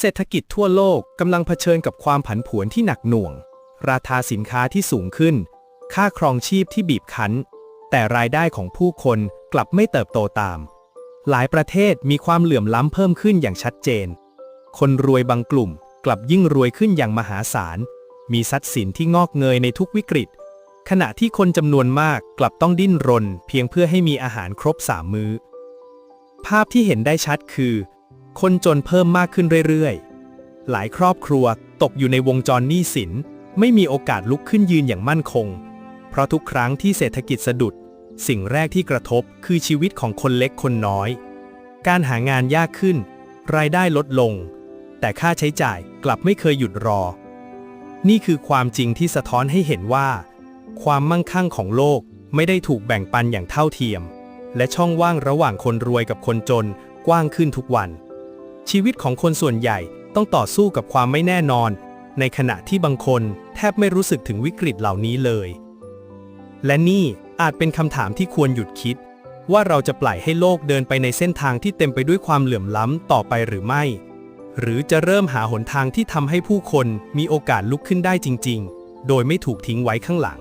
เศรษฐกิจทั่วโลกกำลังเผชิญกับความผันผวนที่หนักหน่วง ราคาสินค้าที่สูงขึ้น ค่าครองชีพที่บีบคั้น แต่รายได้ของผู้คนกลับไม่เติบโตตาม หลายประเทศมีความเหลื่อมล้ำเพิ่มขึ้นอย่างชัดเจน คนรวยบางกลุ่มกลับยิ่งรวยขึ้นอย่างมหาศาล มีทรัพย์สินที่งอกเงยในทุกวิกฤต ขณะที่คนจำนวนมากกลับต้องดิ้นรน เพียงเพื่อให้มีอาหารครบสามมื้อ ภาพที่เห็นได้ชัดคือ คนจนเพิ่มมากขึ้นเรื่อยๆ หลายครอบครัวตกอยู่ในวงจรหนี้สิน ไม่มีโอกาสลุกขึ้นยืนอย่างมั่นคง เพราะทุกครั้งที่เศรษฐกิจสะดุด สิ่งแรกที่กระทบคือชีวิตของคนเล็กคนน้อย การหางานยากขึ้น รายได้ลดลง แต่ค่าใช้จ่ายกลับไม่เคยหยุดรอ นี่คือความจริงที่สะท้อนให้เห็นว่า ความมั่งคั่งของโลกไม่ได้ถูกแบ่งปันอย่างเท่าเทียม และช่องว่างระหว่างคนรวยกับคนจนกว้างขึ้นทุกวัน ชีวิตของคนส่วนใหญ่ต้องต่อสู้กับความไม่แน่นอน ในขณะที่บางคนแทบไม่รู้สึกถึงวิกฤตเหล่านี้เลย และนี่อาจเป็นคำถามที่ควรหยุดคิด ว่าเราจะปล่อยให้โลกเดินไปในเส้นทางที่เต็มไปด้วยความเหลื่อมล้ำต่อไปหรือไม่ หรือจะเริ่มหาหนทางที่ทำให้ผู้คนมีโอกาสลุกขึ้นได้จริง ๆ โดยไม่ถูกทิ้งไว้ข้างหลัง